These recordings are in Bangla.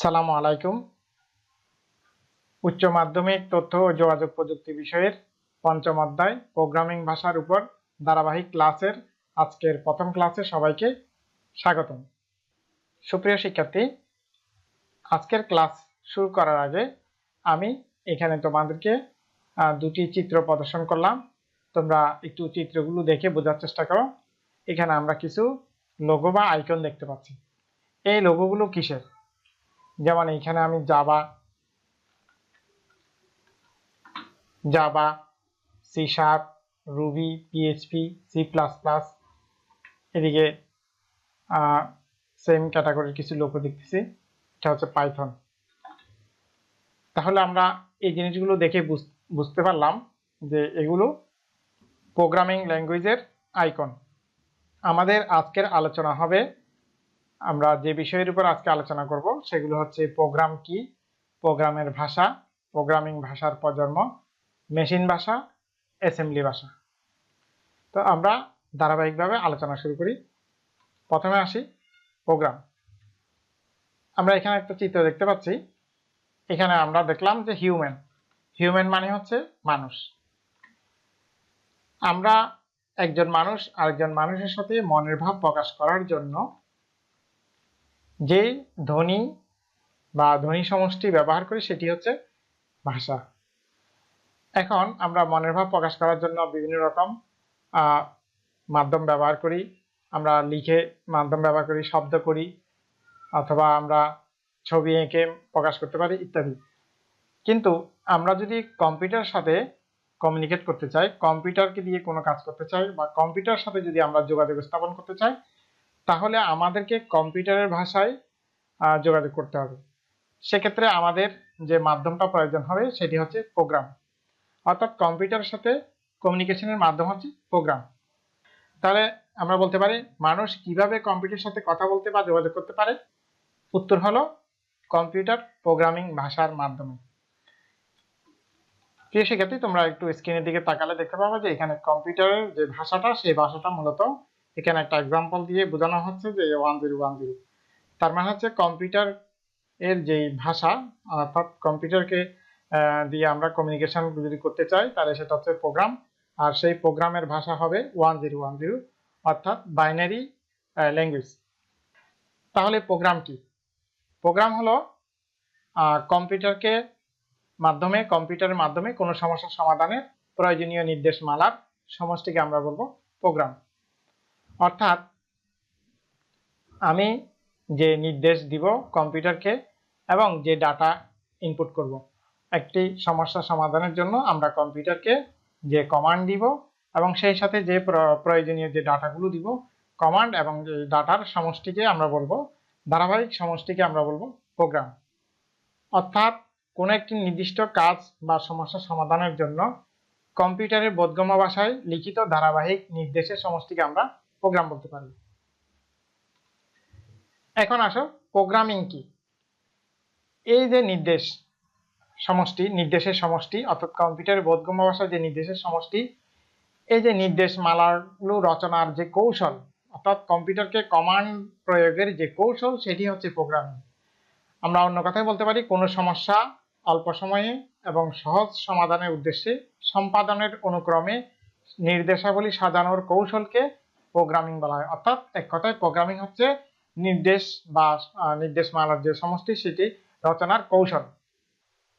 সালামু আলাইকুম। উচ্চ মাধ্যমিক তথ্য ও যোগাযোগ প্রযুক্তি বিষয়ের পঞ্চম অধ্যায় প্রোগ্রামিং ভাষার উপর ধারাবাহিক ক্লাসের আজকের প্রথম ক্লাসে সবাইকে স্বাগতম। সুপ্রিয় শিক্ষার্থী, আজকের ক্লাস শুরু করার আগে আমি এখানে তোমাদেরকে দুটি চিত্র প্রদর্শন করলাম। তোমরা একটু চিত্রগুলো দেখে বোঝার চেষ্টা করো। এখানে আমরা কিছু লোগো বা আইকন দেখতে পাচ্ছি। এই লোগোগুলো কিসের? যেমন এখানে আমি Java Java C sharp Ruby PHP C plus plus এদিকে সেম ক্যাটাগরির কিছু লোক দেখতেছি, এটা হচ্ছে পাইথন তাহলে আমরা এই জিনিসগুলো দেখে বুঝ- বুঝতে পারলাম যে এগুলো প্রোগ্রামিং ল্যাঙ্গুয়েজের আইকন আমাদের আজকের আলোচনা হবে আমরা যে বিষয়ের উপর আজকে আলোচনা করব, সেগুলো হচ্ছে প্রোগ্রাম কি প্রোগ্রামের ভাষা প্রোগ্রামিং ভাষার প্রজন্ম মেশিন ভাষা অ্যাসেম্বলি ভাষা। তো আমরা ধারাবাহিকভাবে আলোচনা শুরু করি। প্রথমে আসি প্রোগ্রাম আমরা এখানে একটা চিত্র দেখতে পাচ্ছি। এখানে আমরা দেখলাম যে হিউম্যান হিউম্যান মানে হচ্ছে মানুষ। আমরা একজন মানুষ আরেকজন মানুষের সাথে মনের ভাব প্রকাশ করার জন্য যে ধ্বনি বা ধ্বনি সমষ্টি ব্যবহার করি সেটি হচ্ছে ভাষা। এখন আমরা মনের ভাব প্রকাশ করার জন্য বিভিন্ন রকম মাধ্যম ব্যবহার করি। আমরা লিখে মাধ্যম ব্যবহার করি, শব্দ করি, অথবা আমরা ছবি এঁকে প্রকাশ করতে পারি ইত্যাদি। কিন্তু আমরা যদি কম্পিউটার সাথে কমিউনিকেট করতে চাই, কম্পিউটারকে দিয়ে কোনো কাজ করতে চাই বা কম্পিউটার সাথে যদি আমরা যোগাযোগ স্থাপন করতে চাই তাহলে আমাদেরকে কম্পিউটারের ভাষায় যোগাযোগ করতে হবে। সেক্ষেত্রে আমাদের যে মাধ্যমটা প্রয়োজন হবে, সেটি হচ্ছে প্রোগ্রাম অর্থাৎ কম্পিউটারের সাথে কমিউনিকেশনের মাধ্যম হচ্ছে প্রোগ্রাম তাহলে আমরা বলতে পারি, মানুষ কীভাবে কম্পিউটারের সাথে কথা বলতে বা যোগাযোগ করতে পারে? উত্তর হলো, কম্পিউটার প্রোগ্রামিং ভাষার মাধ্যমে। প্রিয় শিক্ষার্থী, তোমরা একটু স্ক্রিনের দিকে তাকালে দেখতে পাবে যে এখানে কম্পিউটারের যে ভাষাটা, সেই ভাষাটা মূলত এখানে একটা এক্সাম্পল দিয়ে বোঝানো হচ্ছে যে ওয়ান জিরো ওয়ান জিরো তার মানে হচ্ছে কম্পিউটার এর যে ভাষা, অর্থাৎ কম্পিউটারকে দিয়ে আমরা কমিউনিকেশন যদি করতে চাই, তাহলে সেটা হচ্ছে প্রোগ্রাম আর সেই প্রোগ্রামের ভাষা হবে ওয়ান জিরো ওয়ান জিরো অর্থাৎ বাইনারি ল্যাঙ্গুয়েজ তাহলে প্রোগ্রাম কি? প্রোগ্রাম হলো কম্পিউটারকে মাধ্যমে কম্পিউটারের মাধ্যমে কোনো সমস্যার সমাধানের প্রয়োজনীয় নির্দেশমালার সমষ্টিকে আমরা বলব প্রোগ্রাম অর্থাৎ আমি যে নির্দেশ দিব কম্পিউটারকে এবং যে ডাটা ইনপুট করব, একটি সমস্যা সমাধানের জন্য আমরা কম্পিউটারকে যে কমান্ড দিব এবং সেই সাথে যে প্র- প্রয়োজনীয় যে ডাটাগুলো দিব কমান্ড এবং ডাটার সমষ্টিকে আমরা বলব, ধারাবাহিক সমষ্টিকে আমরা বলব প্রোগ্রাম অর্থাৎ কোনো একটি নির্দিষ্ট কাজ বা সমস্যা সমাধানের জন্য কম্পিউটারের বোধগম্য ভাষায় লিখিত ধারাবাহিক নির্দেশের সমষ্টিকে আমরা প্রোগ্রাম বলতে পারি এখন আসো প্রোগ্রামিং কি? এই যে নির্দেশ সমষ্টি, নির্দেশের সমষ্টি, অর্থাৎ কম্পিউটারের বোধগম্য ভাষায় যে নির্দেশের সমষ্টি, এই যে নির্দেশ মালাগুলো রচনার যে কৌশল, অর্থাৎ কম্পিউটারকে কমান্ড প্রয়োগের যে কৌশল, সেটি হচ্ছে প্রোগ্রামিং আমরা অন্য কথায় বলতে পারি, কোনো সমস্যা অল্প সময়ে এবং সহজ সমাধানের উদ্দেশ্যে সম্পাদনের অনুক্রমে নির্দেশাবলী সাজানোর কৌশলকে প্রোগ্রামিং বলা হয়। অর্থাৎ এক কথায় প্রোগ্রামিং হচ্ছে নির্দেশ বা আহ, নির্দেশমালার যে সমষ্টি সেটি রচনার কৌশল।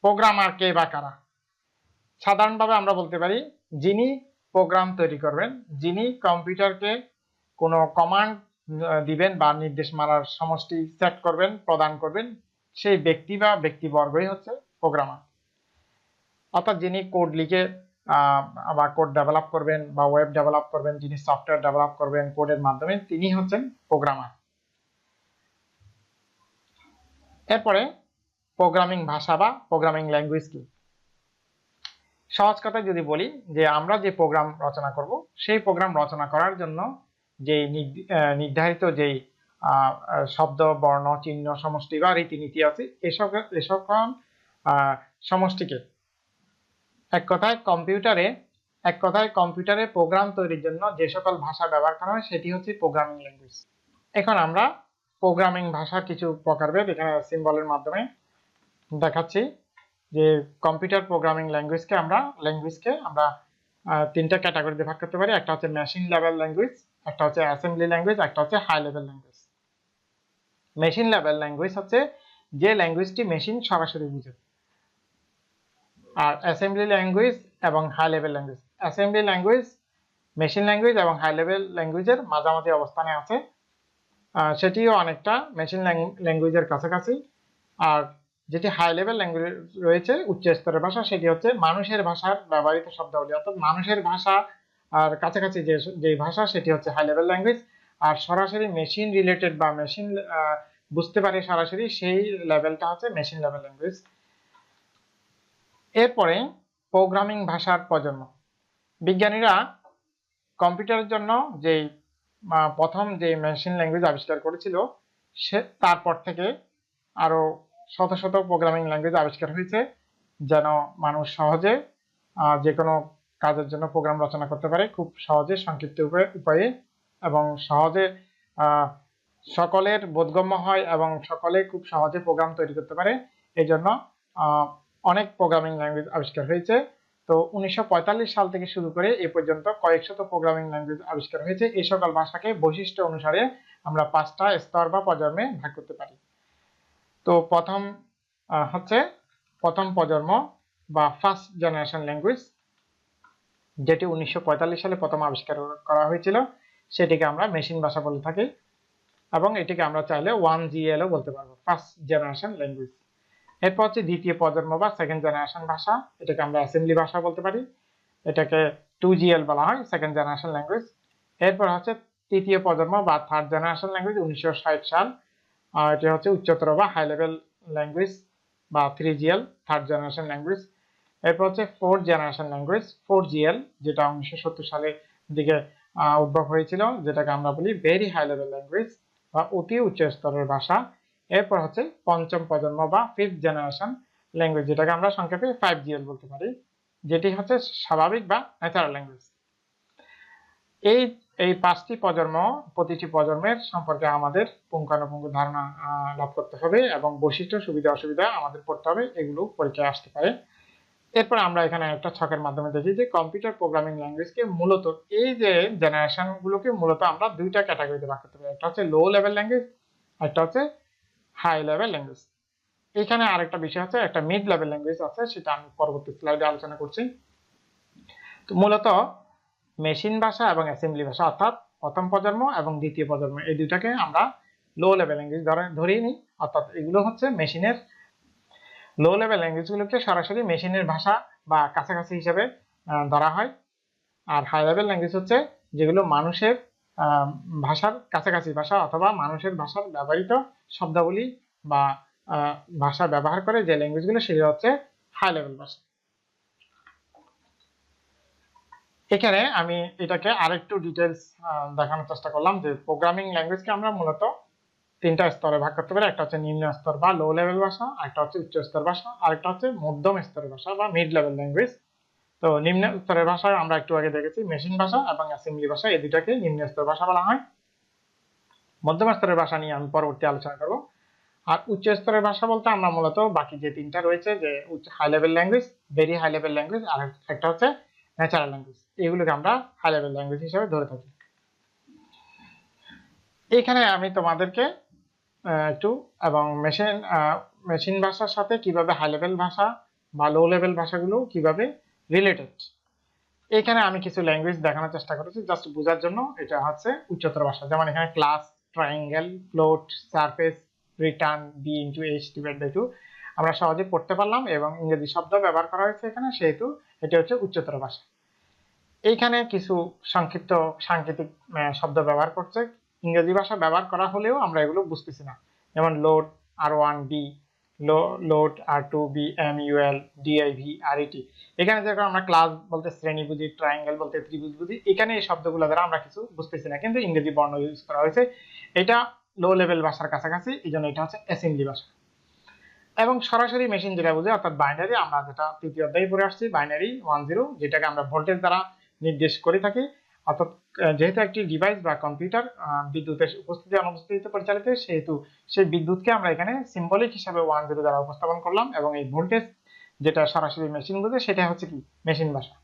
প্রোগ্রামার কে বা কারা? সাধারণভাবে আমরা বলতে পারি যিনি প্রোগ্রাম তৈরি করবেন যিনি কম্পিউটারকে কোনো কমান্ড দিবেন বা নির্দেশমালার সমষ্টি সেট করবেন প্রদান করবেন সেই ব্যক্তি বা ব্যক্তিবর্গই হচ্ছে প্রোগ্রামার অর্থাৎ যিনি কোড লিখে বা কোড ডেভেলপ করবেন বা ওয়েব ডেভেলপ করবেন, যিনি সফটওয়্যার ডেভেলপ করবেন কোডের মাধ্যমে, তিনি হচ্ছেন প্রোগ্রামার এরপরে প্রোগ্রামিং ভাষা বা প্রোগ্রামিং ল্যাঙ্গুয়েজ কি? সহজ কথায় যদি বলি যে আমরা যে প্রোগ্রাম রচনা করব, সেই প্রোগ্রাম রচনা করার জন্য যে নির্ধারিত যেই শব্দ, বর্ণ, চিহ্ন, সমষ্টি বা রীতিনীতি আছে এসব এসব সমষ্টিকে এক কথায় কম্পিউটারে, এক কথায় কম্পিউটারে প্রোগ্রাম তৈরির জন্য যে সকল ভাষা ব্যবহার করা হয়, সেটি হচ্ছে প্রোগ্রামিং ল্যাঙ্গুয়েজ এখন আমরা প্রোগ্রামিং ভাষা কিছু প্রকারভেদ এখানে সিম্বলের মাধ্যমে দেখাচ্ছি যে কম্পিউটার প্রোগ্রামিং ল্যাঙ্গুয়েজকে আমরা ল্যাঙ্গুয়েজকে আমরা তিনটা ক্যাটাগরিতে ভাগ করতে পারি। একটা হচ্ছে মেশিন লেভেল ল্যাঙ্গুয়েজ একটা হচ্ছে অ্যাসেম্বলি ল্যাঙ্গুয়েজ একটা হচ্ছে high level language machine level language হচ্ছে যে ল্যাঙ্গুয়েজটি মেশিন সরাসরি বুঝে। আর অ্যাসেম্বলি ল্যাঙ্গুয়েজ এবং high level language assembly language machine language এবং হাই লেভেল ল্যাঙ্গুয়েজের মাঝামাঝি অবস্থানে আছে। সেটিও অনেকটা মেশিন ল্যাঙ্গুয়েজের কাছাকাছি। আর যেটি হাই লেভেল ল্যাঙ্গুয়েজ রয়েছে, উচ্চ স্তরের ভাষা, সেটি হচ্ছে মানুষের ভাষার ব্যবহৃত শব্দাবলী। অর্থাৎ মানুষের ভাষা আর কাছাকাছি যে যে ভাষা, সেটি হচ্ছে হাই লেভেল ল্যাঙ্গুয়েজ আর সরাসরি মেশিন রিলেটেড বা মেশিন বুঝতে পারে সরাসরি সেই লেভেলটা হচ্ছে মেশিন লেভেল ল্যাঙ্গুয়েজ এরপরে প্রোগ্রামিং ভাষার প্রজন্ম। বিজ্ঞানীরা কম্পিউটারের জন্য যে প্রথম যে মেশিন ল্যাঙ্গুয়েজ আবিষ্কার করেছিল, সে, তারপর থেকে আরও শত শত প্রোগ্রামিং ল্যাঙ্গুয়েজ আবিষ্কার হয়েছে, যেন মানুষ সহজে যে কোনো কাজের জন্য প্রোগ্রাম রচনা করতে পারে খুব সহজে, সংক্ষিপ্ত উপায়ে এবং সহজে সকলের বোধগম্য হয় এবং সকলে খুব সহজে প্রোগ্রাম তৈরি করতে পারে। এই জন্য অনেক প্রোগ্রামিং ল্যাঙ্গুয়েজ আবিষ্কার হয়েছে। তো উনিশশো পঁয়তাল্লিশ সাল থেকে শুরু করে এ পর্যন্ত কয়েকশত প্রোগ্রামিং ল্যাঙ্গুয়েজ আবিষ্কার হয়েছে। এই সকল ভাষাকে বৈশিষ্ট্য অনুসারে আমরা পাঁচটা স্তর বা প্রজন্মে ভাগ করতে পারি। তো প্রথম হচ্ছে প্রথম প্রজন্ম বা ফার্স্ট জেনারেশন ল্যাঙ্গুয়েজ যেটি উনিশশো পঁয়তাল্লিশ সালে প্রথম আবিষ্কার করা হয়েছিল। সেটিকে আমরা মেশিন ভাষা বলে থাকি এবং এটিকে আমরা চাইলে ওয়ান জিএলও বলতে পারব ফার্স্ট জেনারেশন ল্যাঙ্গুয়েজ এরপর হচ্ছে দ্বিতীয় প্রজন্ম বা সেকেন্ড জেনারেশন ভাষা, এটাকে আমরা অ্যাসেম্বলি ভাষা বলতে পারি। এটাকে টু জিএল বলা হয় সেকেন্ড জেনারেশন ল্যাঙ্গুয়েজ এরপর হচ্ছে তৃতীয় প্রজন্ম বা থার্ড জেনারেশন ল্যাঙ্গুয়েজ উনিশশো সাল। এটি হচ্ছে উচ্চতর বা হাই লেভেল ল্যাঙ্গুয়েজ বা three GL third generation language এরপর হচ্ছে fourth generation language four GL যেটা উনিশশো সত্তর সালের দিকে উদ্ভব হয়েছিল, যেটাকে আমরা বলি ভেরি হাই লেভেল ল্যাঙ্গুয়েজ বা অতি উচ্চ স্তরের ভাষা। এরপর হচ্ছে পঞ্চম প্রজন্ম বা ফিফথ জেনারেশন ল্যাঙ্গুয়েজ যেটাকে আমরা সংক্ষেপে ফাইভ জিএল বলতে পারি, যেটি হচ্ছে স্বাভাবিক বা ন্যাচারাল ল্যাঙ্গুয়েজ এই এই পাঁচটি প্রজন্ম, প্রতিটি প্রজন্মের সম্পর্কে আমাদের পুঙ্খানুপুঙ্খ ধারণা লাভ করতে হবে এবং বৈশিষ্ট্য, সুবিধা, অসুবিধা আমাদের পড়তে হবে, এগুলো পরীক্ষায় আসতে পারে। এরপর আমরা এখানে একটা ছকের মাধ্যমে দেখি যে কম্পিউটার প্রোগ্রামিং ল্যাঙ্গুয়েজকে মূলত, এই যে জেনারেশন গুলোকে মূলত আমরা দুইটা ক্যাটাগরিতে ভাগ করতে পারি। একটা হচ্ছে লো লেভেল ল্যাঙ্গুয়েজ একটা হচ্ছে হাই লেভেল ল্যাঙ্গুয়েজ এখানে আরেকটা বিষয় আছে, একটা মিড লেভেল ল্যাঙ্গুয়েজ আছে, সেটা আমি পরবর্তী স্লাইডে আলোচনা করছি। তো মূলত মেশিন ভাষা এবং অ্যাসেম্বলি ভাষা, অর্থাৎ প্রথম প্রজন্ম এবং দ্বিতীয় প্রজন্ম, এই দুইটাকে আমরা লো লেভেল ল্যাঙ্গুয়েজ ধরে, ধরেই নিই। অর্থাৎ এগুলো হচ্ছে মেশিনের লো লেভেল ল্যাঙ্গুয়েজগুলোকে সরাসরি মেশিনের ভাষা বা কাছাকাছি হিসাবে ধরা হয়। আর হাই লেভেল ল্যাঙ্গুয়েজ হচ্ছে যেগুলো মানুষের ভাষার কাছাকাছি ভাষা অথবা মানুষের ভাষার ব্যবহৃত শব্দাবলী বা ভাষা ব্যবহার করে যে ল্যাঙ্গুয়েজগুলো সেগুলো হচ্ছে হাই লেভেল ভাষা। এখানে আমি এটাকে আরেকটু ডিটেলস দেখানোর চেষ্টা করলাম যে প্রোগ্রামিং ল্যাঙ্গুয়েজকে আমরা মূলত তিনটা স্তরে ভাগ করতে পারি। একটা হচ্ছে নিম্ন স্তর বা লো লেভেল ভাষা, একটা হচ্ছে উচ্চ স্তর ভাষা, আরেকটা হচ্ছে মধ্যম স্তরের ভাষা বা মিড লেভেল ল্যাঙ্গুয়েজ তো নিম্ন স্তরের ভাষায় আমরা একটু আগে দেখেছি মেশিন ভাষা এবং অ্যাসেম্বলি ভাষা, এই দুটাকে নিম্ন স্তর ভাষা বলা হয়। মধ্যম স্তরের ভাষা নিয়ে আমি পরবর্তী আলোচনা করব। আর উচ্চ স্তরের ভাষা বলতে আমরা মূলত বাকি যে তিনটা রয়েছে, যে high level language very high level language আর একটা হচ্ছে ন্যাচারাল ল্যাঙ্গুয়েজ এগুলোকে আমরা হাই লেভেল ল্যাঙ্গুয়েজ হিসেবে ধরে থাকি। এখানে আমি তোমাদেরকে একটু এবং মেশিন মেশিন ভাষার সাথে কীভাবে হাই লেভেল ভাষা বা লো লেভেল ভাষাগুলো কীভাবে রিলেটেড এখানে আমি কিছু ল্যাঙ্গুয়েজ দেখানোর চেষ্টা করেছি জাস্ট বোঝার জন্য। এটা হচ্ছে উচ্চতর ভাষা। যেমন এখানে class triangle float surface return B into H divide by two আমরা সহজে পড়তে পারলাম এবং ইংরেজি শব্দ ব্যবহার করা হয়েছে এখানে, সেহেতু এটা হচ্ছে উচ্চতর ভাষা। এইখানে কিছু সংক্ষিপ্ত সাংকেতিক শব্দ ব্যবহার করছে। ইংরেজি ভাষা ব্যবহার করা হলেও আমরা এগুলো বুঝতেছি না। যেমন load R one B load R two B M UL DIV R ET এখানে যেরকম আমরা ক্লাস বলতে শ্রেণি বুঝি ট্রায়াঙ্গেল বলতে ত্রিভুজ বুঝি, এখানে এই শব্দগুলো দ্বারা আমরা কিছু বুঝতেছি না, কিন্তু ইংরেজি বর্ণ ইউজ করা হয়েছে। এটা লো লেভেল ভাষার কাছাকাছি এই জন্য এটা হচ্ছে অ্যাসেম্বলি ভাষা। এবং সরাসরি মেশিন যেটা বুঝে, অর্থাৎ বাইনারি আমরা যেটা তৃতীয় অধ্যায়ে পড়ে আসছি বাইনারি ওয়ান জিরো যেটাকে আমরা ভোল্টেজ দ্বারা নির্দেশ করে থাকি। অর্থাৎ যেহেতু একটি ডিভাইস বা কম্পিউটার বিদ্যুতের উপস্থিতি অনুপস্থিতিতে পরিচালিত সেহেতু সেই বিদ্যুৎকে আমরা এখানে সিম্বলিক হিসাবে ওয়ান জিরো দ্বারা উপস্থাপন করলাম এবং এই ভোল্টেজ যেটা সরাসরি মেশিন বোঝে সেটা হচ্ছে কি? মেশিন ভাষা।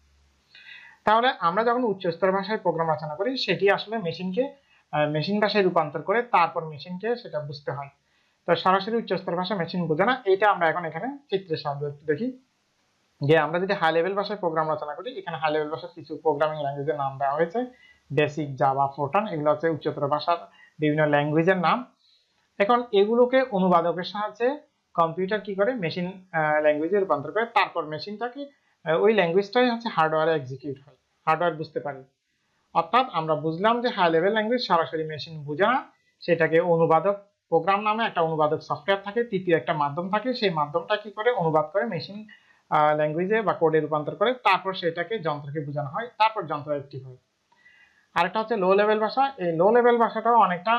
তাহলে আমরা যখন উচ্চ স্তর ভাষায় প্রোগ্রাম রচনা করি, সেটি আসলে মেশিনকে মেশিন ভাষায় রূপান্তর করে তারপর মেশিনকে সেটা বুঝতে হয়। তো সরাসরি উচ্চ স্তর ভাষা মেশিন বোঝে না এটা আমরা এখন এখানে চিত্রের সাহায্যে দেখি। যে আমরা যদি হাই লেভেল ভাষায় প্রোগ্রাম রচনা করি, এখানে হাই লেভেল ভাষার কিছু প্রোগ্রামিং ল্যাঙ্গুয়েজের নাম দেওয়া হয়েছে। বেসিক জাভা ফোরটান এগুলো হচ্ছে উচ্চতর ভাষার বিভিন্ন ল্যাঙ্গুয়েজের নাম। এখন এগুলোকে অনুবাদকের সাহায্যে কম্পিউটার কি করে? মেশিন ল্যাঙ্গুয়েজে রূপান্তর করে। তারপর মেশিনটাকে ওই ল্যাঙ্গুয়েজটাই হচ্ছে হার্ডওয়্যারে এক্সিকিউট হয়। হার্ডওয়্যার বুঝতে পারি। অর্থাৎ আমরা বুঝলাম যে হাই লেভেল ল্যাঙ্গুয়েজ সরাসরি মেশিন বোঝে সেটাকে অনুবাদক প্রোগ্রাম নামে একটা অনুবাদক সফটওয়্যার থাকে। তৃতীয় একটা মাধ্যম থাকে। সেই মাধ্যমটা কি করে? অনুবাদ করে মেশিন ল্যাঙ্গুয়েজে বা কোডে রূপান্তর করে তারপর সেটাকে যন্ত্রকে বোঝানো হয়, তারপর যন্ত্র অ্যাক্টিভ হয়। আরেকটা হচ্ছে লো লেভেল ভাষা, এই লো লেভেল ভাষাটাও অনেকটা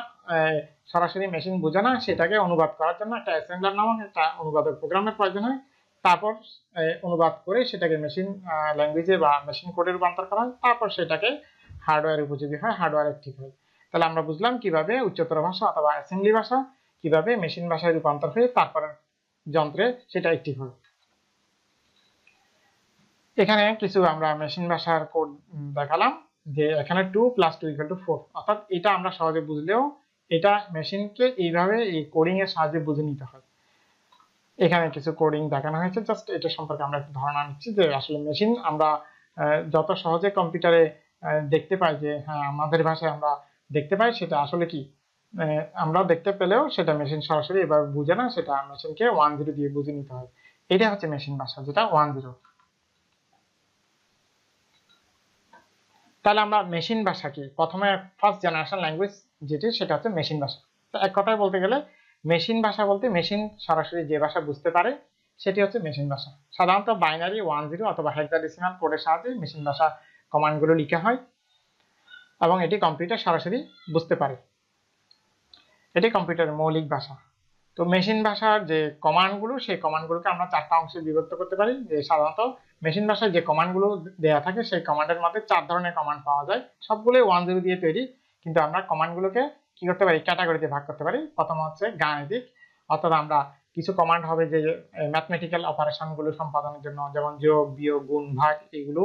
সরাসরি মেশিন বোঝে না, সেটাকে অনুবাদ করার জন্য একটা অ্যাসেম্বলার নামক একটা অনুবাদক প্রোগ্রামের প্রয়োজন হয়। তারপর অনুবাদ করে সেটাকে মেশিন ল্যাঙ্গুয়েজে বা মেশিন কোডে রূপান্তর করা হয়, তারপর সেটাকে হার্ডওয়্যার উপযোগী হয় হার্ডওয়্যার অ্যাক্টিভ হয়। তাহলে আমরা বুঝলাম কীভাবে উচ্চতর ভাষা অথবা অ্যাসেম্বলি ভাষা কীভাবে মেশিন ভাষায় রূপান্তর হয়ে তারপরে যন্ত্রে সেটা অ্যাক্টিভ হয়। এখানে কিছু আমরা মেশিন ভাষার কোড দেখালাম যে এখানে two plus two equal to four অর্থাৎ এটা আমরা সহজে বুঝলেও এটা মেশিনকে এইভাবে এই কোডিং এর সাহায্যে বুঝে নিতে হয়। এখানে কিছু কোডিং দেখানো হয়েছে। জাস্ট এটা সম্পর্কে আমরা একটু ধারণা নিচ্ছি যে আসলে মেশিন আমরা যত সহজে কম্পিউটারে দেখতে পাই যে হ্যাঁ আমাদের ভাষায় আমরা দেখতে পাই, সেটা আসলে কি? আমরা দেখতে পেলেও সেটা মেশিন সরাসরি এবার বুঝে না, সেটা মেশিনকে ওয়ান জিরো দিয়ে বুঝে নিতে হয়। এটা হচ্ছে মেশিন ভাষা, যেটা ওয়ান জিরো তাহলে আমরা মেশিন ভাষা কি? প্রথমে ফার্স্ট জেনারেশন ল্যাঙ্গুয়েজ যেটি, সেটা হচ্ছে মেশিন ভাষা। তো এক কথায় বলতে গেলে মেশিন ভাষা বলতে মেশিন সরাসরি যে ভাষা বুঝতে পারে, সেটি হচ্ছে মেশিন ভাষা। সাধারণত বাইনারি ওয়ান জিরো অথবা হেক্সাডেসিমাল কোডের সাহায্যে মেশিন ভাষা কমান্ডগুলো লিখা হয় এবং এটি কম্পিউটার সরাসরি বুঝতে পারে। এটি কম্পিউটারের মৌলিক ভাষা। তো মেশিন ভাষার যে কমান্ডগুলো সেই কমান্ডগুলোকে আমরা চারটা অংশে বিভক্ত করতে পারি। যে সাধারণত মেশিন ভাষায় যে কমান্ডগুলো দেওয়া থাকে, সেই কমান্ডের মধ্যে চার ধরনের কমান্ড পাওয়া যায়। সবগুলোই ওয়ান জিরো দিয়ে তৈরি, কিন্তু আমরা কমান্ডগুলোকে কি করতে পারি? ক্যাটাগরিতে ভাগ করতে পারি। প্রথম হচ্ছে গাণিতিক। অর্থাৎ আমরা কিছু কমান্ড হবে যে ম্যাথমেটিক্যাল অপারেশনগুলো সম্পাদনের জন্য, যেমন যোগ, বিয়োগ, গুণ, ভাগ এগুলো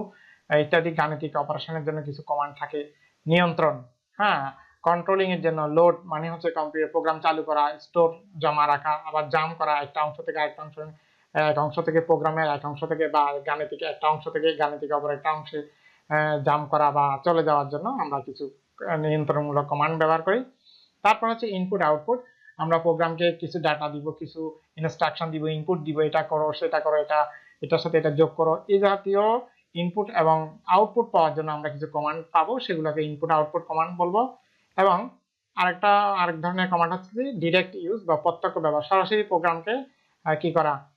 ইত্যাদি গাণিতিক অপারেশনের জন্য কিছু কমান্ড থাকে। নিয়ন্ত্রণ হ্যাঁ কন্ট্রোলিং এর জন্য লোড মানে হচ্ছে কম্পিউটার প্রোগ্রাম চালু করা স্টোর জমা রাখা, আবার জাম করা, একটা অংশ থেকে আরেকটা অংশ এক অংশ থেকে প্রোগ্রামের এক অংশ থেকে বা গাণিতিক একটা অংশ থেকে গাণিতিক অপর একটা অংশে জাম করা বা চলে যাওয়ার জন্য আমরা কিছু নিয়ন্ত্রণমূলক কমান্ড ব্যবহার করি। তারপর হচ্ছে ইনপুট আউটপুট আমরা প্রোগ্রামকে কিছু ডাটা দিব, কিছু ইনস্ট্রাকশন দিব ইনপুট দিব, এটা করো, সেটা করো, এটা, এটার সাথে এটা যোগ করো। এই জাতীয় ইনপুট এবং আউটপুট পাওয়ার জন্য আমরা কিছু কমান্ড পাবো, সেগুলোকে ইনপুট আউটপুট কমান্ড বলব। এবং আরেকটা, আরেক ধরনের কমান্ড হচ্ছে যে ডিরেক্ট ইউজ বা প্রত্যক্ষ ব্যবহার। সরাসরি প্রোগ্রামকে কি করা?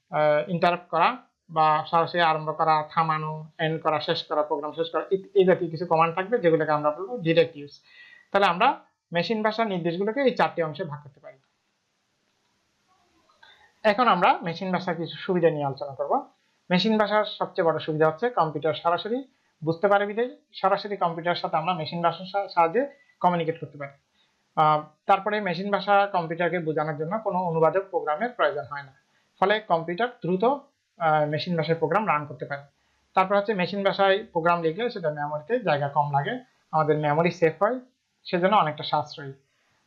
ইন্টারাপ্ট করা বা সরাসরি আরম্ভ করা, থামানো এন্ড করা, শেষ করা প্রোগ্রাম শেষ করা, এই- জাতীয় কিছু কমান্ড থাকবে যেগুলোকে আমরা বলব ডিরেক্ট ইউজ তাহলে আমরা মেশিন ভাষার নির্দেশগুলোকে এই চারটি অংশে ভাগ করতে পারি। এখন আমরা মেশিন ভাষার কিছু সুবিধা নিয়ে আলোচনা করব। মেশিন ভাষার সবচেয়ে বড় সুবিধা হচ্ছে কম্পিউটার সরাসরি বুঝতে পারে বিধায় সরাসরি কম্পিউটারের সাথে আমরা মেশিন ভাষার সাহায্যে কমিউনিকেট করতে পারি। তারপরে মেশিন ভাষা কম্পিউটারকে বোঝানোর জন্য কোনো অনুবাদক প্রোগ্রামের প্রয়োজন হয় না। ফলে কম্পিউটার দ্রুত মেশিন ভাষায় প্রোগ্রাম রান করতে পারে। তারপর হচ্ছে মেশিন ভাষায় প্রোগ্রাম লিখলে সেটা মেমোরিতে জায়গা কম লাগে, আমাদের মেমোরি সেফ হয়, সেজন্য অনেকটা সাশ্রয়ী।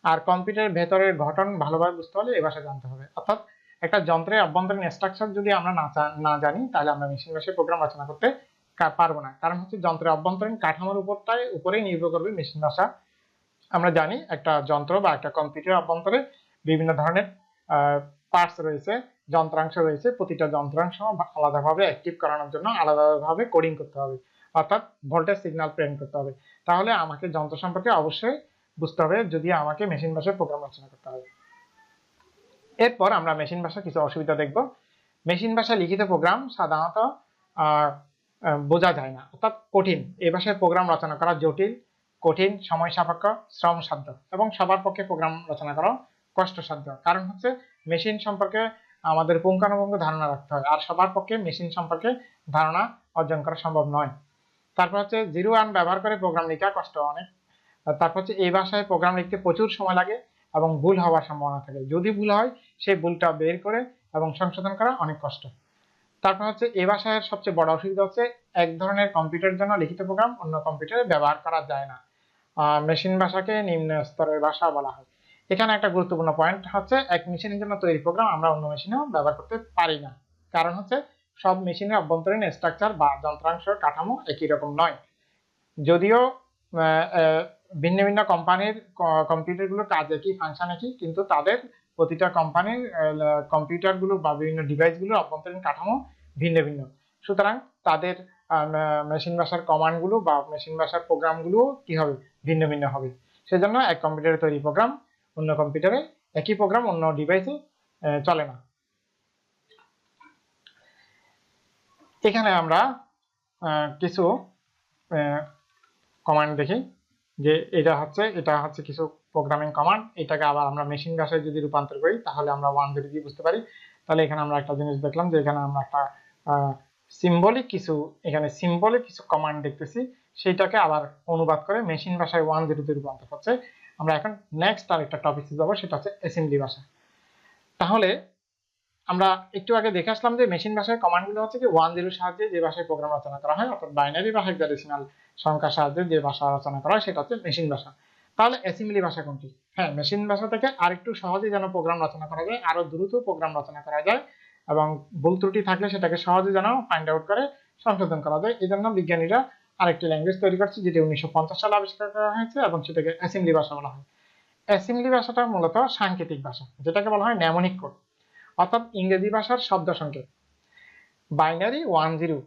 আর কম্পিউটারের ভেতরের গঠন ভালোভাবে বুঝতে হলে এ ভাষা জানতে হবে। অর্থাৎ একটা যন্ত্রের অভ্যন্তরীণ স্ট্রাকচার যদি আমরা না না জানি, তাহলে আমরা মেশিন ভাষায় প্রোগ্রাম রচনা করতে পারব না। কারণ হচ্ছে যন্ত্রের অভ্যন্তরীণ কাঠামোর উপরটাই, উপরেই নির্ভর করবে মেশিন ভাষা। আমরা জানি একটা যন্ত্র বা একটা কম্পিউটার অভ্যন্তরে বিভিন্ন ধরনের পার্টস রয়েছে। যন্ত্রাংশ রয়েছে, প্রতিটা যন্ত্রাংশ আলাদাভাবে অ্যাক্টিভ করানোর জন্য আলাদাভাবে কোডিং করতে হবে, অর্থাৎ ভোল্টেজ সিগন্যাল প্রেরণ করতে হবে। তাহলে আমাকে যন্ত্র সম্পর্কে অবশ্যই বুঝতে হবে, যদি আমাকে মেশিন ভাষায় প্রোগ্রাম রচনা করতে হবে। এরপর আমরা মেশিন ভাষার কিছু অসুবিধা দেখব। মেশিন ভাষায় লিখিত প্রোগ্রাম সাধারণত বোঝা যায় না, অর্থাৎ কঠিন। এই ভাষায় প্রোগ্রাম রচনা করা জটিল, কঠিন, সময় সাপেক্ষ, শ্রম সাধ্য, এবং সবার পক্ষে প্রোগ্রাম রচনা করা কষ্টসাধ্য। কারণ হচ্ছে মেশিন সম্পর্কে আমাদের পুঙ্খানুপুঙ্খ ধারণা রাখতে হয়। আর সবার পক্ষে মেশিন সম্পর্কে ধারণা অর্জন করা সম্ভব নয়। তারপর হচ্ছে জিরো ওয়ান ব্যবহার করে প্রোগ্রাম লেখা কষ্ট অনেক। তারপর হচ্ছে এই ভাষায় প্রোগ্রাম লিখতে প্রচুর সময় লাগে এবং ভুল হওয়ার সম্ভাবনা থাকে। যদি ভুল হয়, সেই ভুলটা বের করে এবং সংশোধন করা অনেক কষ্ট। তারপর হচ্ছে এ ভাষায় সবচেয়ে বড় অসুবিধা হচ্ছে এক ধরনের কম্পিউটারের জন্য লিখিত প্রোগ্রাম অন্য কম্পিউটারে ব্যবহার করা যায় না। মেশিন ভাষাকে নিম্ন স্তরের ভাষা বলা হয়। এখানে একটা গুরুত্বপূর্ণ পয়েন্ট হচ্ছে, এক মেশিনের জন্য তৈরি প্রোগ্রাম আমরা অন্য মেশিনেও ব্যবহার করতে পারি না। কারণ হচ্ছে, সব মেশিনের অভ্যন্তরীণ স্ট্রাকচার বা যন্ত্রাংশ কাঠামো একই রকম নয়। যদিও ভিন্ন ভিন্ন কোম্পানির কম্পিউটারগুলোর কাজ একই ফাংশন একই, কিন্তু তাদের প্রতিটা কোম্পানির কম্পিউটারগুলো বা বিভিন্ন ডিভাইসগুলোর অভ্যন্তরীণ কাঠামো ভিন্ন ভিন্ন। সুতরাং তাদের মেশিন ভাষার কমান্ডগুলো বা মেশিন ভাষার প্রোগ্রামগুলো কি হবে ভিন্ন ভিন্ন হবে? সেজন্য এক কম্পিউটারে তৈরি প্রোগ্রাম অন্য কম্পিউটারে একই প্রোগ্রাম অন্য ডিভাইসে চলে না। এখানে আমরা কিছু কমান্ড দেখি, যে এটা হচ্ছে এটা হচ্ছে কিছু প্রোগ্রামিং কমান্ড এটাকে আবার আমরা মেশিন ভাষায় যদি রূপান্তর করি, তাহলে আমরা ওয়ান জিরো দিয়ে বুঝতে পারি। তাহলে এখানে আমরা একটা জিনিস দেখলাম, যে এখানে আমরা একটা সিম্বলিক কিছু, এখানে সিম্বলিক কিছু কমান্ড দেখতেছি, সেইটাকে আবার অনুবাদ করে মেশিন ভাষায় ওয়ান জিরো জিরোতে রূপান্তর হচ্ছে। আমরা এখন নেক্সট আরেকটা টপিকে যাব, সেটা হচ্ছে অ্যাসেম্বলি ভাষা। তাহলে আমরা একটু আগে দেখে আসলাম যে মেশিন ভাষায় কমান্ডগুলো হচ্ছে কি ওয়ান জিরোর সাহায্যে যে ভাষায় প্রোগ্রাম রচনা করা হয়, অর্থাৎ বাইনারি বা হেক্সাডেসিমাল সংখ্যার সাহায্যে যে ভাষা রচনা করা হয়, সেটা হচ্ছে মেশিন ভাষা। তাহলে অ্যাসেম্বলি ভাষা কোনটি? হ্যাঁ মেশিন ভাষা থেকে আরেকটু সহজে যেন প্রোগ্রাম রচনা করা যায়, আরও দ্রুত প্রোগ্রাম রচনা করা যায়, এবং ভুল ত্রুটি থাকলে সেটাকে সহজে যেন ফাইন্ড আউট করে, সংশোধন করা যায়। এই জন্য বিজ্ঞানীরা আরেকটি ল্যাঙ্গুয়েজ তৈরি করছে, যেটি উনিশশো সালে আবিষ্কার করা হয়েছে এবং সেটাকে অ্যাসেম্বলি ভাষা বলা হয়। অ্যাসেম্বলি ভাষাটা মূলত সাংকেতিক ভাষা, যেটাকে বলা হয় ন্যামনিক কোড অর্থাৎ ইংরেজি ভাষার শব্দ সংকেত। বাইনারি ওয়ান জিরো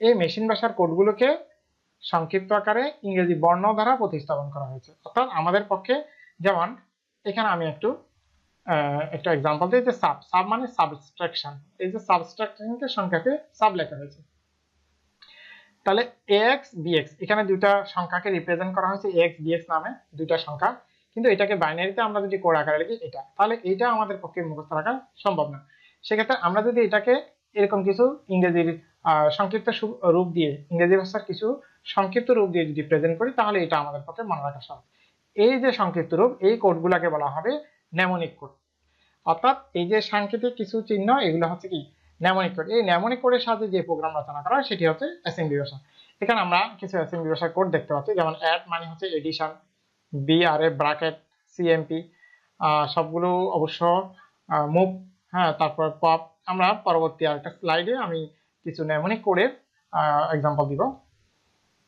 এই মেশিন ভাষার কোডগুলোকে সংক্ষিপ্ত আকারে ইংরেজি বর্ণ দ্বারা প্রতিস্থাপন করা হয়েছে। অর্থাৎ আমাদের পক্ষে যেমন, এখানে আমি একটু একটা এক্সাম্পল দিই যে সাব সাব মানে সাবস্ট্রাকশন এই যে সাবস্ট্রাকশনকে সংখ্যাকে সাব লেখা হয়েছে। তাহলে এক্স বিএক্স এখানে দুইটা সংখ্যাকে রিপ্রেজেন্ট করা হয়েছে এক্স বিএক্স নামে, দুইটা সংখ্যা। কিন্তু এটাকে বাইনারিতে আমরা যদি কোড আকারে লিখি, এটা। তাহলে এটা আমাদের পক্ষে মুখস্থ রাখা সম্ভব না। সেক্ষেত্রে আমরা যদি এটাকে এরকম কিছু ইংরেজির সংক্ষিপ্ত রূপ দিয়ে, ইংরেজি ভাষার কিছু সংক্ষিপ্ত রূপ দিয়ে যদি প্রেজেন্ট করি, তাহলে এটা আমাদের পক্ষে মনে রাখা সহজ। এই যে সংক্ষিপ্ত রূপ, এই কোডগুলোকে বলা হবে ন্যামনিক কোড অর্থাৎ এই যে সাংকেতিক কিছু চিহ্ন, এগুলো হচ্ছে কি? ন্যামনিক কোড এই ন্যামনিক কোডের সাথে যে প্রোগ্রাম রচনা করা হয়, সেটি হচ্ছে অ্যাসেম্বলি ভাষা এখানে আমরা কিছু অ্যাসেম্বলি ভাষার কোড দেখতে পাচ্ছি, যেমন অ্যাড মানে হচ্ছে এডিশন বিআরএ ব্র্যাকেট সিএমপি সবগুলো অবশ্য মুভ হ্যাঁ তারপর পপ আমরা পরবর্তী আরেকটা স্লাইডে আমি কিছু ন্যামনিক কোডের এক্সাম্পল দিব।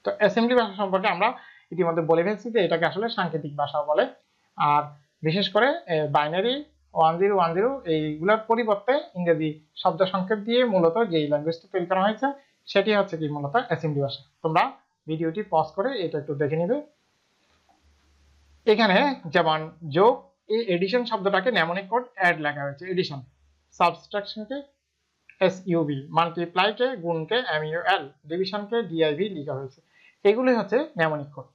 তো অ্যাসেম্বলি ভাষা সম্পর্কে আমরা ইতিমধ্যে বলে ফেলছি যে এটাকে আসলে সাংকেতিক ভাষা বলে। আর বিশেষ করে binary one zero one zero এইগুলোর পরিবর্তে ইংরেজি শব্দ সংক্ষেপ দিয়ে মূলত যে ল্যাঙ্গুয়েজটা তৈরি করা হয়েছে, সেটি হচ্ছে কি মূলত অ্যাসেম্বলি ভাষা। তোমরা ভিডিওটি পজ করে এটা একটু দেখে নিবে। এখানে যেমন যোগ, এই এডিশন শব্দটাকে ন্যামনিক কোড অ্যাড লেখা হয়েছে। এডিশন সাবস্ট্রাকশনকে এস ইউবি মাল্টিপ্লাইকে গুণকে এম ইউ এল ডিভিশনকে ডিআইভি লেখা হয়েছে। এগুলোই হচ্ছে ন্যামনিক কোড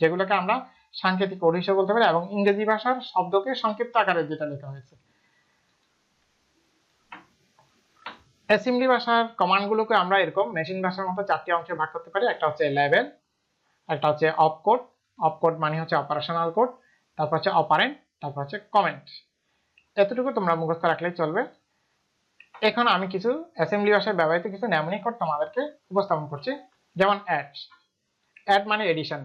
যেগুলোকে আমরা সাংকেতিক কোড হিসেবে বলতে পারি, এবং ইংরেজি ভাষার শব্দকে সংক্ষিপ্ত আকারে যেটা লেখা হয়েছে। অ্যাসেম্বলি ভাষার কমান্ডগুলোকে আমরা এরকম মেশিন ভাষার মতো চারটি অংশে ভাগ করতে পারি। একটা হচ্ছে লেভেল, একটা হচ্ছে অফ কোড। অফ কোড মানে হচ্ছে অপারেশনাল কোড, তারপর হচ্ছে অপারেন্ট, তারপর হচ্ছে কমেন্ট। এতটুকু তোমরা মুখস্থ রাখলেই চলবে। এখন আমি কিছু অ্যাসেম্বলি ভাষায় ব্যবহৃত কিছু ন্যামনিক কোড তোমাদেরকে উপস্থাপন করছি, যেমন অ্যাড অ্যাড মানে এডিশন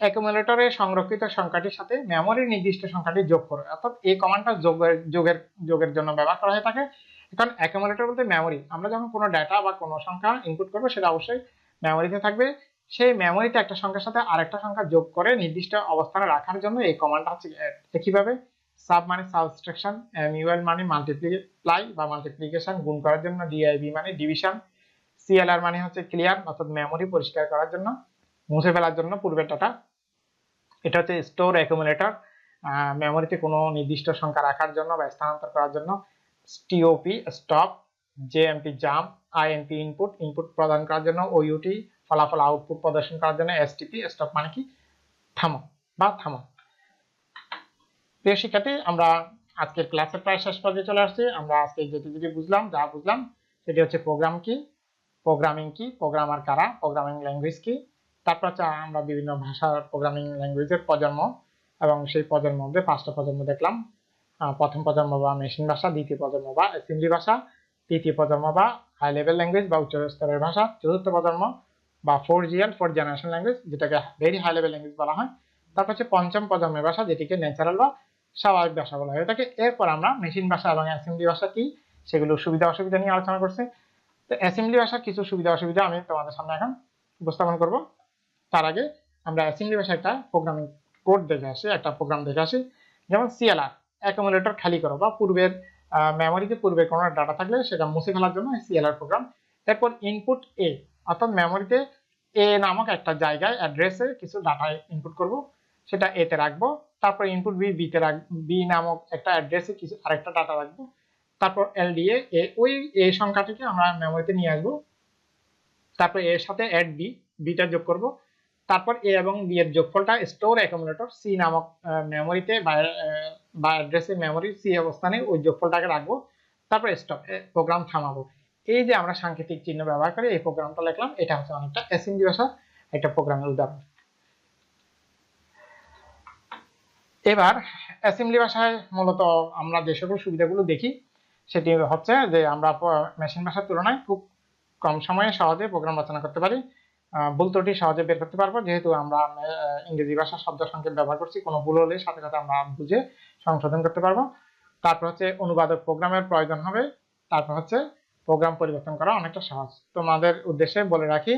অ্যাকুমুলেটরে সংরক্ষিত সংখ্যাটির সাথে মেমোরির নির্দিষ্ট সংখ্যাটি যোগ করো। অর্থাৎ এই কমান্ডটা যোগের যোগের যোগের জন্য ব্যবহার করা হয়ে থাকে। এখন অ্যাকুমুলেটর বলতে মেমোরি আমরা যখন কোনো ডাটা বা কোনো সংখ্যা ইনপুট করব, সেটা অবশ্যই মেমোরিতে থাকবে। সেই মেমোরিতে একটা সংখ্যার সাথে আরেকটা সংখ্যা যোগ করে নির্দিষ্ট অবস্থানে রাখার জন্য এই কমান্ডটা হচ্ছে। একইভাবে সাব মানে সাবস্ট্রাকশন এমইউএল মানে মাল্টিপ্লাই বা মাল্টিপ্লিকেশন গুণ করার জন্য ডিআইবি মানে ডিভিশন সিএলআর মানে হচ্ছে ক্লিয়ার অর্থাৎ মেমোরি পরিষ্কার করার জন্য, মুছে ফেলার জন্য পূর্বের ডাটা এটা হচ্ছে স্টোর অ্যাকুমুলেটর মেমোরিতে কোনো নির্দিষ্ট সংখ্যা রাখার জন্য বা স্থানান্তর করার জন্য TOP stop JMP jump IMP input input প্রদান করার জন্য ওইউটি ফলাফল আউটপুট প্রদর্শন করার জন্য এসটিপি স্টপ মানে কি? থামো বা থামো। প্রিয় শিক্ষার্থী, আমরা আজকের ক্লাসের প্রায় শেষ পর্যায়ে চলে আসছি। আমরা আজকে যেটি যেটি বুঝলাম, যা বুঝলাম, সেটি হচ্ছে প্রোগ্রাম কি? প্রোগ্রামিং কি? প্রোগ্রামার কারা? প্রোগ্রামিং ল্যাঙ্গুয়েজ কি? তারপর হচ্ছে আমরা বিভিন্ন ভাষার প্রোগ্রামিং ল্যাঙ্গুয়েজের প্রজন্ম এবং সেই প্রজন্মের মধ্যে পাঁচটা প্রজন্ম দেখলাম। প্রথম প্রজন্ম বা মেশিন ভাষা, দ্বিতীয় প্রজন্ম বা অ্যাসেম্বলি ভাষা, তৃতীয় প্রজন্ম বা হাই লেভেল ল্যাঙ্গুয়েজ বা উচ্চ স্তরের ভাষা, চতুর্থ প্রজন্ম বা four G GL four generation language যেটাকে ভেরি হাই লেভেল ল্যাঙ্গুয়েজ বলা হয়। তারপর হচ্ছে পঞ্চম প্রজন্মের ভাষা, যেটিকে ন্যাচারাল বা স্বাভাবিক ভাষা বলা হয়। এটাকে এরপর আমরা মেশিন ভাষা এবং অ্যাসেম্বলি ভাষা কি, সেগুলো সুবিধা অসুবিধা নিয়ে আলোচনা করছি। তো অ্যাসেম্বলি ভাষার কিছু সুবিধা অসুবিধা আমি তোমাদের সামনে এখন উপস্থাপন করব। তার আগে আমরা অ্যাসেম্বলি ভাষায় একটা প্রোগ্রামিং কোড দেখে আসি, একটা প্রোগ্রাম দেখে আসি। যেমন সিএলআর অ্যাকুমুলেটর খালি করো বা পূর্বের মেমোরিতে পূর্বের কোনো ডাটা থাকলে সেটা মুছে ফেলার জন্য সিএলআর প্রোগ্রাম এরপর ইনপুট এ অর্থাৎ মেমোরিতে এ নামক একটা জায়গায় অ্যাড্রেসে কিছু ডাটা ইনপুট করব। সেটা এতে রাখব, তারপর ইনপুট বি বিতে রাখ বি নামক একটা অ্যাড্রেসে কিছু আরেকটা ডাটা রাখব। তারপর এলডিএ এ ওই এ সংখ্যাটিকে আমরা মেমোরিতে নিয়ে আসব। তারপর এর সাথে অ্যাড বি বিটা যোগ করব। তারপর এ এবং বি এর যোগফলটা স্টোর অ্যাকুমুলেটর সি নামক মেমোরিতে বা অ্যাড্রেসে মেমোরি সি অবস্থানে ওই যোগফলটাকে রাখব। তারপর স্টপ প্রোগ্রাম থামাবো। এই যে আমরা সাংকেতিক চিহ্ন ব্যবহার করে এই প্রোগ্রামটা লিখলাম, এটা হচ্ছে অনেকটা অ্যাসেম্বলি ভাষা, একটা প্রোগ্রামের উদাহরণ। এবার অ্যাসেম্বলি ভাষায় মূলত আমরা যে সকল সুবিধাগুলো দেখি, সেটি হচ্ছে যে আমরা মেশিন ভাষার তুলনায় খুব কম সময়ে সহজে প্রোগ্রাম রচনা করতে পারি। ভুল ত্রুটি সহজে বের করতে পারব। যেহেতু আমরা ইংরেজি ভাষা শব্দ সংকেত ব্যবহার করছি, কোনো ভুল হলে সাথে সাথে আমরা বুঝে সংশোধন করতে পারব। তারপর হচ্ছে অনুবাদক প্রোগ্রামের প্রয়োজন হবে। তারপর হচ্ছে প্রোগ্রাম পরিবর্তন করা অনেকটা সহজ। তোমাদের উদ্দেশ্যে বলে রাখি,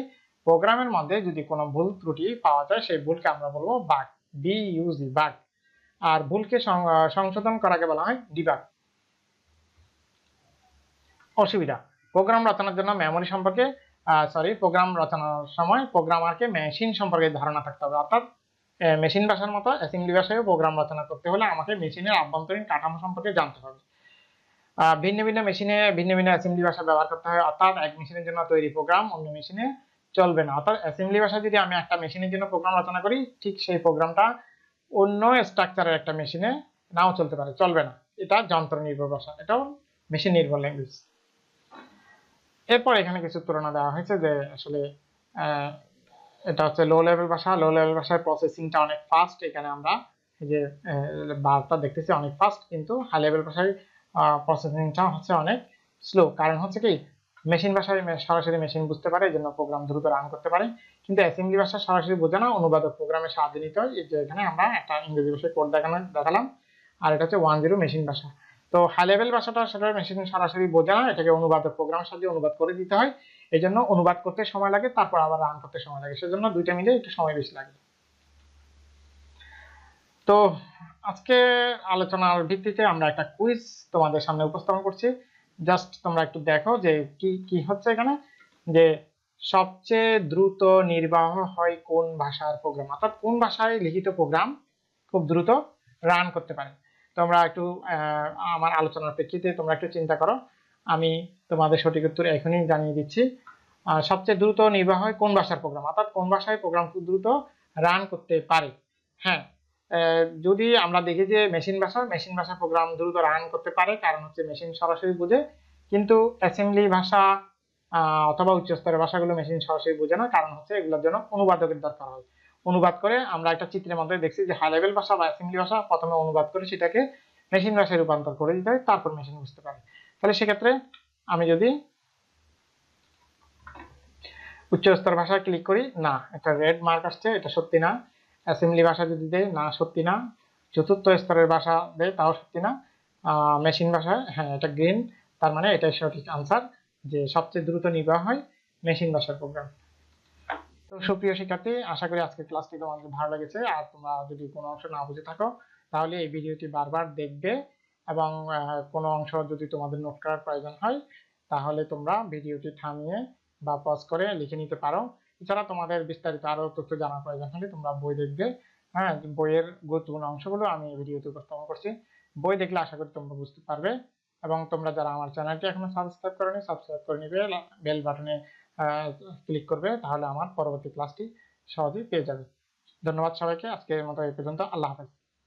প্রোগ্রামের মধ্যে যদি কোনো ভুল ত্রুটি পাওয়া যায়, সেই ভুলকে আমরা বলব bug B U G bug আর ভুলকে সংশোধন করাকে বলা হয় ডিবাগ। অসুবিধা, প্রোগ্রাম রচনার জন্য মেমোরি সম্পর্কে সরি প্রোগ্রাম রচনার সময় প্রোগ্রামারকে মেশিন সম্পর্কে ধারণা থাকতে হবে। অর্থাৎ মেশিন ভাষার মতো অ্যাসেম্বলি ভাষায় প্রোগ্রাম রচনা করতে হলে আমাকে মেশিনের আভ্যন্তরীণ কাঠামো সম্পর্কে জানতে হবে। ভিন্ন ভিন্ন মেশিনে ভিন্ন ভিন্ন অ্যাসেম্বলি ভাষা ব্যবহার করতে হয়, অর্থাৎ এক মেশিনের জন্য তৈরি প্রোগ্রাম অন্য মেশিনে চলবে না। অর্থাৎ অ্যাসেম্বলি ভাষা যদি আমি একটা মেশিনের জন্য প্রোগ্রাম রচনা করি, ঠিক সেই প্রোগ্রামটা অন্য স্ট্রাকচারের একটা মেশিনে নাও চলতে পারে, চলবে না। এটা যন্ত্র নির্ভর ভাষা, এটাও মেশিন নির্ভর ল্যাঙ্গুয়েজ এরপর এখানে কিছু তুলনা দেওয়া হয়েছে যে আসলে এটা হচ্ছে লো লেভেল ভাষা। লো লেভেল ভাষায় প্রসেসিংটা অনেক ফাস্ট এখানে আমরা যে বারটা দেখতেছি অনেক ফাস্ট কিন্তু হাই লেভেল ভাষায় প্রসেসিংটা হচ্ছে অনেক স্লো কারণ হচ্ছে কি মেশিন ভাষায় সরাসরি মেশিন বুঝতে পারে, এই জন্য প্রোগ্রাম দ্রুত রান করতে পারে। কিন্তু অ্যাসেম্বলি ভাষা সরাসরি বোঝে না, অনুবাদক প্রোগ্রামের সাহায্য নিতে হয় এই যে এখানে আমরা একটা ইংরেজি ভাষায় কোড দেখানো দেখালাম। আর এটা হচ্ছে ওয়ান জিরো মেশিন ভাষা। তো হাই লেভেল ভাষাটা সেটা মেশিন সরাসরি বোঝে না এটাকে অনুবাদক প্রোগ্রামের সাহায্যে অনুবাদ করে দিতে হয়। এই জন্য অনুবাদ করতে সময় লাগে, তারপর আবার রান করতে সময় লাগে। সেজন্য দুইটা মিলে একটু সময় বেশি লাগে। তো আজকে আলোচনার ভিত্তিতে আমরা একটা কুইজ তোমাদের সামনে উপস্থাপন করছি। জাস্ট তোমরা একটু দেখো যে কি কি হচ্ছে এখানে। যে সবচেয়ে দ্রুত নির্বাহ হয় কোন ভাষার প্রোগ্রাম অর্থাৎ কোন ভাষায় লিখিত প্রোগ্রাম খুব দ্রুত রান করতে পারে? তোমরা একটু আমার আলোচনার প্রেক্ষিতে তোমরা একটু চিন্তা করো। আমি তোমাদের সঠিক উত্তর এখনই জানিয়ে দিচ্ছি। সবচেয়ে দ্রুত নির্বাহ হয় কোন ভাষার প্রোগ্রাম অর্থাৎ কোন ভাষায় প্রোগ্রাম খুব দ্রুত রান করতে পারে? হ্যাঁ যদি আমরা দেখি যে মেশিন ভাষা মেশিন ভাষা প্রোগ্রাম দ্রুত রান করতে পারে, কারণ হচ্ছে মেশিন সরাসরি বুঝে। কিন্তু অ্যাসেম্বলি ভাষা অথবা উচ্চস্তরের ভাষাগুলো মেশিন সরাসরি বুঝে না, কারণ হচ্ছে এগুলোর জন্য অনুবাদকের দরকার হয়। অনুবাদ করে। আমরা একটা চিত্রের মধ্যে দেখছি যে হাই লেভেল ভাষা বা অ্যাসেম্বলি ভাষা প্রথমে অনুবাদ করে সেটাকে মেশিন ভাষায় রূপান্তর করে দিতে হয়, তারপর মেশিন বুঝতে পারে। তাহলে সেক্ষেত্রে আমি যদি উচ্চ উচ্চস্তর ভাষায় ক্লিক করি, না, একটা রেড মার্ক আসছে, এটা সত্যি না। অ্যাসেম্বলি ভাষা যদি দেয়, না, সত্যি না। চতুর্থ স্তরের ভাষা দেয়, তাও সত্যি না। মেশিন ভাষায় হ্যাঁ এটা গ্রিন তার মানে এটাই সঠিক আনসার যে সবচেয়ে দ্রুত নির্বাহ হয় মেশিন ভাষার প্রোগ্রাম তো সুপ্রিয় শিক্ষার্থী, আশা করি আজকের ক্লাসটি তোমাদের ভালো লেগেছে। আর তোমরা যদি কোনো অংশ না বুঝে থাকো, তাহলে এই ভিডিওটি বারবার দেখবে এবং কোনো অংশ যদি তোমাদের নোট করার প্রয়োজন হয়, তাহলে তোমরা ভিডিওটি থামিয়ে বা পজ করে লিখে নিতে পারো। এছাড়া তোমাদের বিস্তারিত আরও তথ্য জানার প্রয়োজন হলে তোমরা বই দেখবে। হ্যাঁ বইয়ের গুরুত্বপূর্ণ অংশগুলো আমি এই ভিডিওতে উপস্থাপন করছি। বই দেখলে আশা করি তোমরা বুঝতে পারবে। এবং তোমরা যারা আমার চ্যানেলটি এখনও সাবস্ক্রাইব করনি সাবস্ক্রাইব করে নিবে। বেল বাটনে ক্লিক করবে, তাহলে আমার পরবর্তী ক্লাসটি সহজেই পেয়ে যাবে। ধন্যবাদ সবাইকে, আজকের মতো এই পর্যন্ত। আল্লাহ হাফেজ।